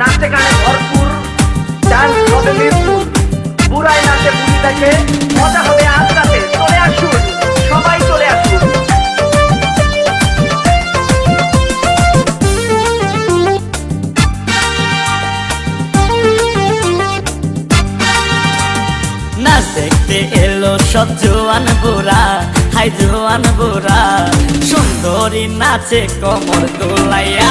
নাচে গানে ভরপুর, ডান্স হবে মিরপুর। বুড়াই নাচে বুড়ি দেখে, মজা হবে আজ চলে আসুন, সবাই চলে আসুন। দেখতে এলো সব জোয়ান বুড়া, হাই জোয়ান বুড়া। সুন্দরী নাচে কমর দোলাইয়া।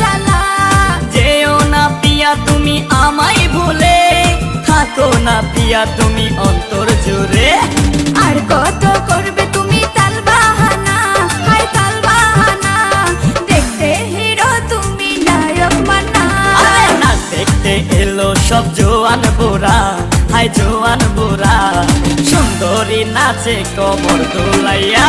জ্বালা। যেও না পিয়া তুমি আমায় ভুলে থাকো না পিয়া তুমি অন্তর জুড়ে। আর কত সব জোয়ান বুড়া হাই জোয়ান বুড়া সুন্দরী নাচে কবর দোলাইয়া।